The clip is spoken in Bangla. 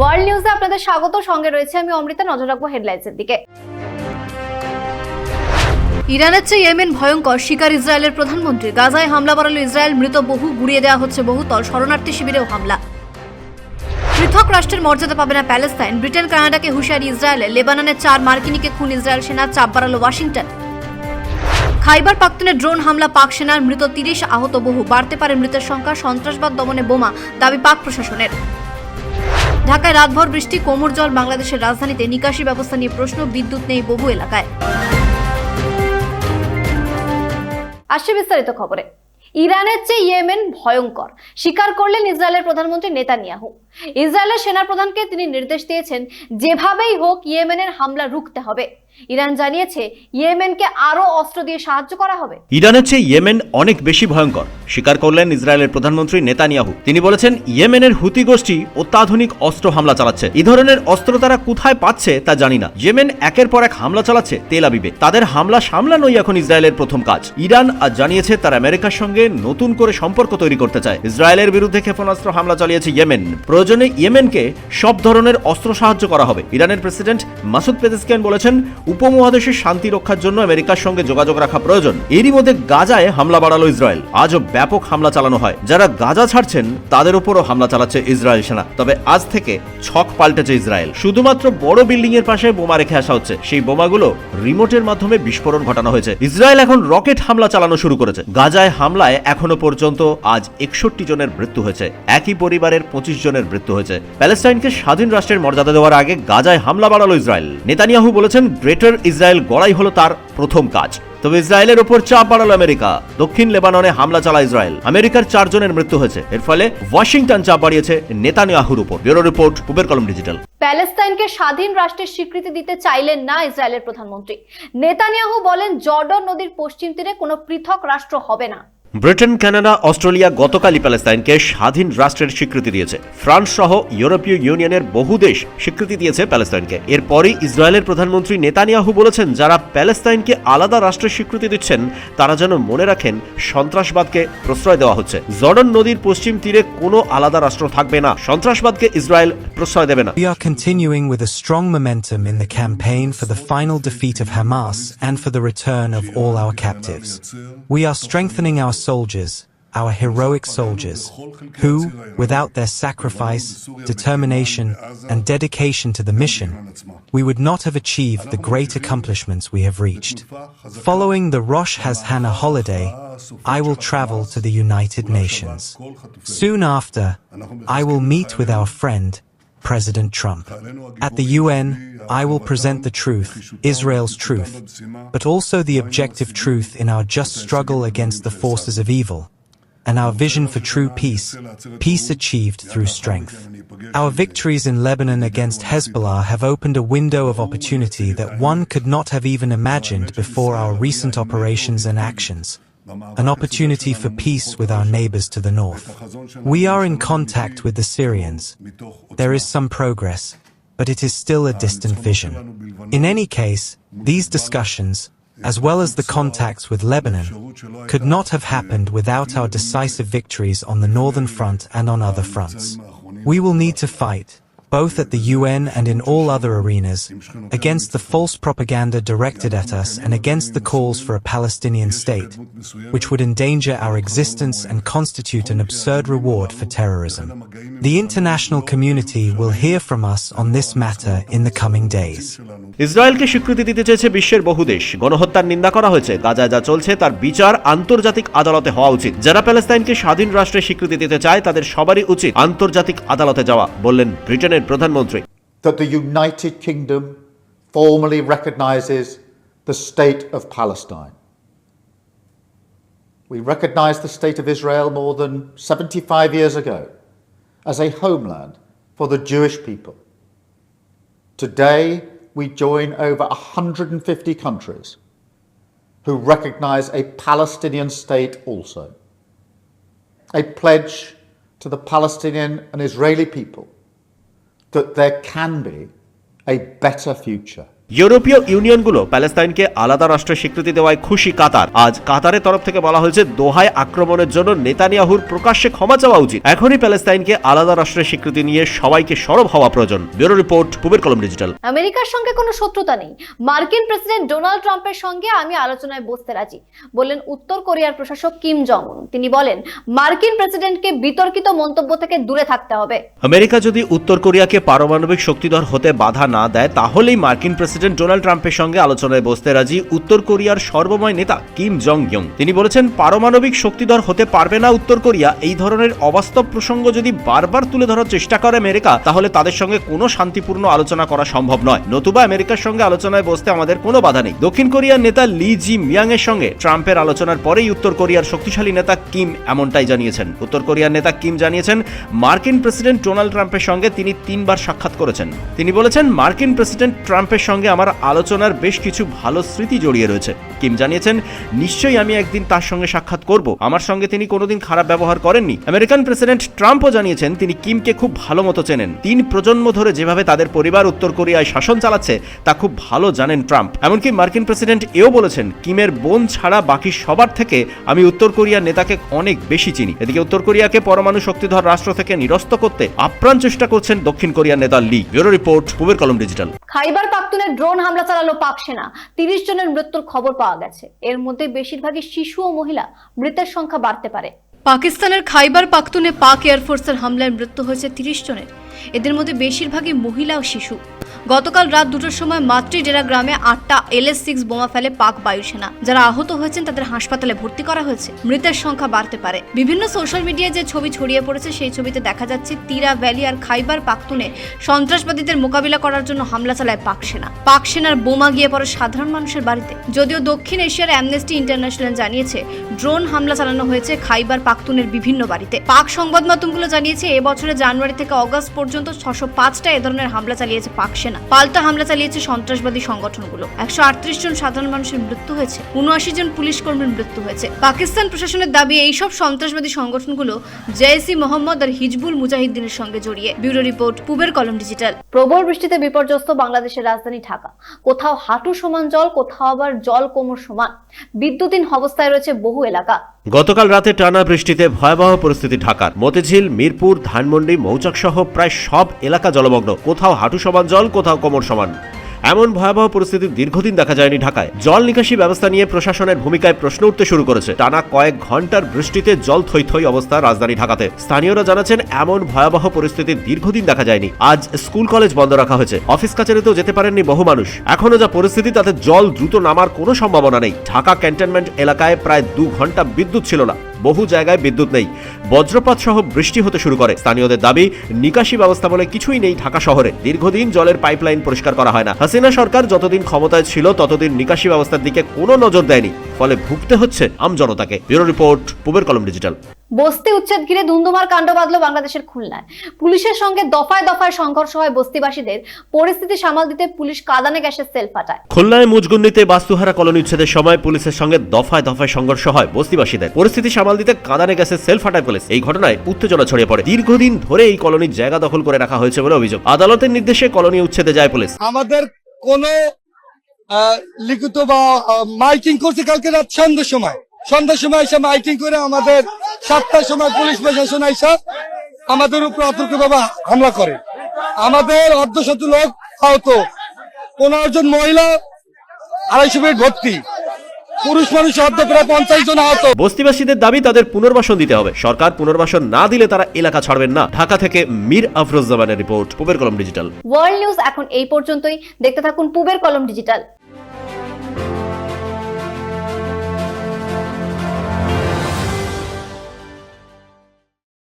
ওয়ার্ল্ড নিউজে আপনাদের স্বাগত। সঙ্গে রয়েছে আমি অমৃতা, নজর রাখব হেডলাইন্সের দিকে। ইরানের চেয়ে ইয়েমেন ভয়ঙ্কর, শিকার ইসরায়েলের প্রধানমন্ত্রী। গাজায় হামলা বাড়ালো ইসরায়েল, মৃত বহু গুড়িয়ে দেওয়া হচ্ছে বহুতল। শরণার্থী শিবিরেও হামলা। পৃথক রাষ্ট্রের মর্যাদা পাবে না প্যালেস্তাইন। ব্রিটেন, কানাডাকে হুঁশিয়ারি ইসরায়েলে লেবাননের চার মার্কিনীকে খুন ইসরায়েল সেনার চাপ বাড়ালো ওয়াশিংটন। খাইবার পাখতুনে ড্রোন হামলা, পাক সেনার মৃত তিরিশ আহত বহু। বাড়তে পারে মৃতের সংখ্যা, সন্ত্রাসবাদ দমনে বোমা, দাবি পাক প্রশাসনের। ঢাকায় রাতভর বৃষ্টি, কোমর জল, বাংলাদেশের রাজধানীতে নিকাশি ব্যবস্থা নিয়ে প্রশ্ন, বিদ্যুৎ নেই বহু এলাকায়। আসছে বিস্তারিত খবরে। ইরানের চেয়ে ইয়েমেন ভয়ঙ্কর, স্বীকার করলেন ইসরায়েলের প্রধানমন্ত্রী নেতানিয়াহু। ইসরায়েলের সেনাপ্রধানকে তিনি নির্দেশ দিয়েছেন, যেভাবেই হোক ইয়েমেনের হামলা রুখতে হবে। ইরান জানিয়েছে, ইয়েমেনকে আরও অস্ত্র দিয়ে সাহায্য করা হবে। ইরানের চেয়ে ইয়েমেন অনেক বেশি ভয়ঙ্কর, স্বীকার করলেন ইসরায়েলের প্রধানমন্ত্রী নেতানিয়াহু। তিনি বলেছেন, ইয়েমেনের হুতি গোষ্ঠী অত্যাধুনিক অস্ত্র হামলা চালাচ্ছে। এই ধরনের অস্ত্র তারা কোথায় পাচ্ছে তা জানি না। ইয়েমেন একের পর এক হামলা চালাচ্ছে তেল আবিবে। তাদের হামলা সামলানোই এখন ইসরায়েলের প্রথম কাজ। ইরান আজ জানিয়েছে, তারা আমেরিকার সঙ্গে নতুন করে সম্পর্ক তৈরি করতে চায়। ইসরায়েলের বিরুদ্ধে ক্ষেপণাস্ত্র হামলা চালিয়েছে ইয়েমেন। প্রয়োজনে ইয়েমেনকে সব ধরনের অস্ত্র সাহায্য করা হবে। ইরানের প্রেসিডেন্ট মাসুদ পেজেসকিয়ান বলেছেন, উপমহাদেশের শান্তি রক্ষার জন্য আমেরিকার সঙ্গে যোগাযোগ রাখা প্রয়োজন। এরই মধ্যে গাজায় হামলা বাড়ালো ইসরায়েল। আজও ব্যাপক হামলা চালানো হয়। যারা গাজা ছাড়ছেন, তাদের উপরও হামলা চালাচ্ছে ইসরায়েল সেনা। তবে আজ থেকে ছক পাল্টেছে ইসরায়েল। শুধুমাত্র বড় বিল্ডিং এর পাশে বোমা রেখে আসা হচ্ছে। সেই বোমাগুলো রিমোটের মাধ্যমে বিস্ফোরণ ঘটানো হয়েছে। ইসরায়েল এখন রকেট হামলা চালানো শুরু করেছে। গাজায় হামলায় এখনও পর্যন্ত আজ একষট্টি জনের মৃত্যু হয়েছে। একই পরিবারের পঁচিশ জনের মৃত্যু হয়েছে। প্যালেস্টাইনকে স্বাধীন রাষ্ট্রের মর্যাদা দেওয়ার আগে গাজায় হামলা বাড়ালো ইসরায়েল। নেতানিয়াহু বলেছেন, গ্রেটার ইসরায়েল গড়াই হলো তার প্রথম কাজ। তবে ইসরায়েলের ওপর চাপ বাড়ালো আমেরিকা। দক্ষিণ লেবাননে হামলা চালায় ইসরায়েল। আমেরিকার চারজনের মৃত্যু হয়েছে। এর ফলে ওয়াশিংটন চাপ বাড়িয়েছে নেতানিয়াহুর উপর। ব্যুরো রিপোর্ট পুবের কলম ডিজিটাল। প্যালেস্তাইনকে স্বাধীন রাষ্ট্রের স্বীকৃতি দিতে চাইলেন না ইসরায়েলের প্রধানমন্ত্রী। নেতানিয়াহু বলেন, জর্ডন নদীর পশ্চিম তীরে কোনো পৃথক রাষ্ট্র হবে না। ব্রিটেন, কানাডা, অস্ট্রেলিয়া গতকালই প্যালেস্তাইনকে স্বাধীন রাষ্ট্রের স্বীকৃতি দিয়েছে। ফ্রান্স সহ ইউরোপীয় ইউনিয়নের বহু দেশ স্বীকৃতি দিয়েছে প্যালেস্তাইনকে। এরপরই ইসরায়েলের প্রধানমন্ত্রী নেতানিয়াহু বলেছেন, যারা প্যালেস্তাইনকে আলাদা রাষ্ট্রের স্বীকৃতি দিচ্ছেন, তারা যেন মনে রাখেন সন্ত্রাসবাদকে প্রশ্রয় দেওয়া হচ্ছে। জর্ডন নদীর পশ্চিম তীরে কোনো আলাদা রাষ্ট্র থাকবে না। সন্ত্রাসবাদকে ইসরায়েল প্রশ্রয় দেবে না। We are continuing with a strong momentum in the campaign for the final defeat of Hamas and for the return of all our captives. We are strengthening our soldiers, our heroic soldiers, who, without their sacrifice, determination, and dedication to the mission, we would not have achieved the great accomplishments we have reached. Following the Rosh Hashanah holiday, I will travel to the United Nations. Soon after, I will meet with our friend, President Trump. At the UN, I will present the truth, Israel's truth, but also the objective truth in our just struggle against the forces of evil, and our vision for true peace, peace achieved through strength. Our victories in Lebanon against Hezbollah have opened a window of opportunity that one could not have even imagined before our recent operations and actions an opportunity for peace with our neighbors to the north. We are in contact with the Syrians. There is some progress, but it is still a distant vision. In any case, these discussions, as well as the contacts with Lebanon, could not have happened without our decisive victories on the northern front and on other fronts. We will need to fight, both at the UN and in all other arenas, against the false propaganda directed at us and against the calls for a Palestinian state, which would endanger our existence and constitute an absurd reward for terrorism. The international community will hear from us on this matter in the coming days. ইসরায়েলকে স্বীকৃতি দিতে চেয়েছে বিশ্বের বহু দেশ গণহত্যার নিন্দা করা হয়েছে গাজায় যা চলছে তার বিচার আন্তর্জাতিক আদালতে হওয়া উচিত যারা প্যালেস্তাইনকে স্বাধীন রাষ্ট্রের স্বীকৃতি দিতে চায় তাদের সবারই উচিত আন্তর্জাতিক আদালতে যাওয়া বললেন ব্রিটেনের প্রধানমন্ত্রী that the United Kingdom formally recognises the state of Palestine. We recognised the state of Israel more than 75 years ago as a homeland for the Jewish people. Today, we join over 150 countries who recognise a Palestinian state also. A pledge to the Palestinian and Israeli people that there can be a better future. ইউরোপীয় ইউনিয়নগুলো প্যালেস্তাইনকে আলাদা রাষ্ট্রের স্বীকৃতি দেওয়ায় খুশি কাতার। আজ কাতারের তরফ থেকে বলা হয়েছে দোহায় আক্রমণের জন্য নেতানিয়াহুর প্রকাশ্যে ক্ষমা চাওয়া উচিত। এখনই প্যালেস্তাইনকে আলাদা রাষ্ট্রের স্বীকৃতি নিয়ে সবাইকে সরব হওয়া প্রয়োজন। ব্যুরো রিপোর্ট পুবের কলম ডিজিটাল। আমেরিকার সঙ্গে কোনো শত্রুতা নেই। মার্কিন প্রেসিডেন্ট ডোনাল্ড ট্রাম্পের সঙ্গে আমি আলোচনায় বসতে রাজি বললেন উত্তর কোরিয়ার প্রশাসক কিম জং তিনি বলেন মার্কিন প্রেসিডেন্টকে বিতর্কিত মন্তব্য থেকে দূরে থাকতে হবে। আমেরিকা যদি উত্তর কোরিয়াকে পারমাণবিক শক্তিধর হতে বাধা না দেয় তাহলেই মার্কিন প্রেসিডেন্ট ডোনাল্ড ট্রাম্পের সঙ্গে আলোচনায় বসতে রাজি উত্তর কোরিয়ার সর্বময় নেতা কিম জং ইয়ং তিনি বলেছেন, পারমাণবিক শক্তিধর হতে পারবে না উত্তর কোরিয়া, এই ধরনের অবাস্তব প্রসঙ্গ যদি বারবার তুলে ধরার চেষ্টা করে আমেরিকা, তাহলে তাদের সঙ্গে কোনো শান্তিপূর্ণ আলোচনা করা সম্ভব নয়। নতুবা আমেরিকার সঙ্গে আলোচনায় বসতে আমাদের কোনো বাধা নেই। দক্ষিণ কোরিয়ার নেতা লি জি মিয়াং এর সঙ্গে ট্রাম্পের আলোচনার পরেই উত্তর কোরিয়ার শক্তিশালী নেতা কিম এমনটাই জানিয়েছেন। উত্তর কোরিয়ার নেতা কিম জানিয়েছেন, মার্কিন প্রেসিডেন্ট ডোনাল্ড ট্রাম্পের সঙ্গে তিনি তিনবার সাক্ষাৎ করেছেন। তিনি বলেছেন, মার্কিন প্রেসিডেন্ট ট্রাম্পের সঙ্গে আমার আলোচনার বেশ কিছু ভালো স্মৃতি জড়িয়ে রয়েছে। কিম জানিয়েছেন, নিশ্চয়ই আমি একদিন তার সঙ্গে সাক্ষাৎ করব। আমার সঙ্গে তিনি কোনোদিন খারাপ ব্যবহার করেননি। আমেরিকান প্রেসিডেন্ট ট্রাম্পও জানিয়েছেন, তিনি কিমকে খুব ভালো মতো চেনেন। তিন প্রজন্ম ধরে যেভাবে তাদের পরিবার উত্তর কোরিয়ায় শাসন চালাচ্ছে, তা খুব ভালো জানেন ট্রাম্প। এমনকি মার্কিন প্রেসিডেন্ট এও বলেছেন, কিমের বোন ছাড়া বাকি সবার থেকে আমি উত্তর কোরিয়ার নেতাকে অনেক বেশি চিনি। এদিকে উত্তর কোরিয়াকে পরমাণু শক্তিধর রাষ্ট্র থেকে নিরস্ত করতে আপ্রাণ চেষ্টা করছেন দক্ষিণ কোরিয়ার নেতা লি। ব্যুরো রিপোর্ট, পুবের কলম ডিজিটাল। খাইবার পাখতুনে ড্রোন হামলা চালালো পাক সেনা। তিরিশ জনের মৃত্যুর খবর পাওয়া গেছে। এর মধ্যে বেশিরভাগই শিশু ও মহিলা। মৃতের সংখ্যা বাড়তে পারে। পাকিস্তানের খাইবার পাখতুনে পাক এয়ারফোর্সের হামলায় মৃত্যু হয়েছে তিরিশ জনের। এদের মধ্যে বেশিরভাগই মহিলা ও শিশু। গতকাল রাত দুটোর সময় মাতৃডেরা গ্রামে আটটা এলএস সিক্স বোমা ফেলে পাক বায়ুসেনা, যারা আহত হয়েছেন তাদের হাসপাতালে ভর্তি করা হয়েছে। মৃতের সংখ্যা বাড়তে পারে। বিভিন্ন সোশ্যাল মিডিয়ায় যে ছবি ছড়িয়ে পড়েছে, সেই ছবিতে দেখা যাচ্ছে তীরা ভ্যালি আর খাইবার পাখতুনে সন্ত্রাসবাদীদের মোকাবিলা করার জন্য হামলা চালায় পাক সেনা। পাক সেনার বোমা গিয়ে পড়ে সাধারণ মানুষের বাড়িতে। যদিও দক্ষিণ এশিয়ার অ্যামনেস্টি ইন্টারন্যাশনাল জানিয়েছে, ড্রোন হামলা চালানো হয়েছে খাইবার পাখতুনের বিভিন্ন বাড়িতে। পাক সংবাদ মাধ্যমগুলো জানিয়েছে এবছরে জানুয়ারি থেকে অগস্ট পর্যন্ত ছশো পাঁচটা এ ধরনের হামলা চালিয়েছে পাক সেনা। পাল্টা হামলা চালিয়েছে সন্ত্রাসবাদী সংগঠনগুলো। একশো আটত্রিশ জন সাধারণ মানুষের মৃত্যু হয়েছে। উনআশি জন পুলিশ কর্মীর মৃত্যু হয়েছে। পাকিস্তান প্রশাসনের দাবি, এইসব সন্ত্রাসবাদী সংগঠনগুলো জেএসি মোহাম্মদ আর হিজবুল মুজাহিদ্দিনের সঙ্গে জড়িয়ে। ব্যুরো রিপোর্ট, পুবের কলম ডিজিটাল। প্রবল বৃষ্টিতে বিপর্যস্ত বাংলাদেশের রাজধানী ঢাকা। কোথাও হাঁটু সমান জল, কোথাও আবার জল কোমর সমান। বিদ্যুৎহীন অবস্থায় রয়েছে বহু এলাকা। গতকাল রাতে টানা বৃষ্টিতে ভয়াবহ পরিস্থিতি ঢাকার। মতিঝিল, মিরপুর, ধানমন্ডি মৌচাক সহ প্রায় সব এলাকা জলমগ্ন। কোথাও হাঁটু সমান জল, কোথাও কোমর সমান। এমন ভয়াবহ পরিস্থিতি দীর্ঘদিন দেখা যায়নি ঢাকায়। জল নিকাশি ব্যবস্থা নিয়ে প্রশাসনের ভূমিকায় প্রশ্ন উঠতে শুরু করেছে। টানা কয়েক ঘণ্টার বৃষ্টিতে জল থই থই অবস্থা রাজধানী ঢাকাতে। স্থানীয়রা জানাচ্ছেন, এমন ভয়াবহ পরিস্থিতি দীর্ঘদিন দেখা যায়নি। আজ স্কুল কলেজ বন্ধ রাখা হয়েছে। অফিস কাছারিতেও যেতে পারেননি বহু মানুষ। এখনও যা পরিস্থিতি, তাতে জল দ্রুত নামার কোনো সম্ভাবনা নেই। ঢাকা ক্যান্টনমেন্ট এলাকায় প্রায় দু ঘণ্টা বিদ্যুৎ ছিল না। বহু জায়গায় বিদ্যুৎ নেই। বজ্রপাত সহ বৃষ্টি হতে শুরু করে। স্থানীয়দের দাবি, নিকাশি ব্যবস্থা বলে কিছুই নেই ঢাকা শহরে। দীর্ঘদিন জলের পাইপলাইন পরিষ্কার করা হয় না। হাসিনা সরকার যতদিন ক্ষমতায় ছিল, ততদিন নিকাশি ব্যবস্থার দিকে কোনো নজর দেয়নি। ফলে ভুগতে হচ্ছে আমজনতাকে ব্যুরো রিপোর্ট, পুবের কলম ডিজিটাল। বস্তি উচ্ছেদ ঘিরে ধুন্ধুমার কাণ্ড বাঁধল বাংলাদেশের খুলনায়। পুলিশের সঙ্গে দফায় দফায় সংঘর্ষ হয় বস্তিবাসীদের পরিস্থিতি সামাল দিতে পুলিশ কাদানে গ্যাসের সেল ফাটায়। খুলনায় মুজগুন্দিতে বাস্তুহারা কলোনি উচ্ছেদের সময় পুলিশের সঙ্গে দফায় দফায় সংঘর্ষ হয় বস্তিবাসীদের পরিস্থিতি সামাল দিতে কাদানে গ্যাসের সেল ফাটায় পুলিশ। এই ঘটনায় উত্তেজনা ছড়িয়ে পড়ে। দীর্ঘদিন ধরে এই কলোনির জায়গা দখল করে রাখা হয়েছে বলে অভিযোগ। আদালতের নির্দেশে কলোনি উচ্ছেদে যায় পুলিশ। আমাদের কোনো আহ, লিখিত বা মাইকিং করছে কালকে রাত সন্ধ্যার সময়। সন্ধ্যার সময় এসে মাইকিং করে আমাদের সাতটার সময় পুলিশ প্রশাসন আইসা আমাদের উপর অতর্কভাবে হামলা করে। আমাদের অর্ধশত লোক আহত। পনেরো জন মহিলা আড়াইশো বেড ভর্তি। পুরুষ মানুষ অর্ধ প্রায় পঞ্চাশ জন আহত। বস্তিবাসীদের দাবি তাদের পুনর্বাসন দিতে হবে। সরকার পুনর্বাসন না দিলে তারা এলাকা ছাড়বেন না। ঢাকা থেকে মীর আফরোজ জামানের রিপোর্ট পুবের কলম ডিজিটাল। ওয়ার্ল্ড নিউজ এখন এই পর্যন্তই। দেখতে থাকুন পুবের কলম ডিজিটাল।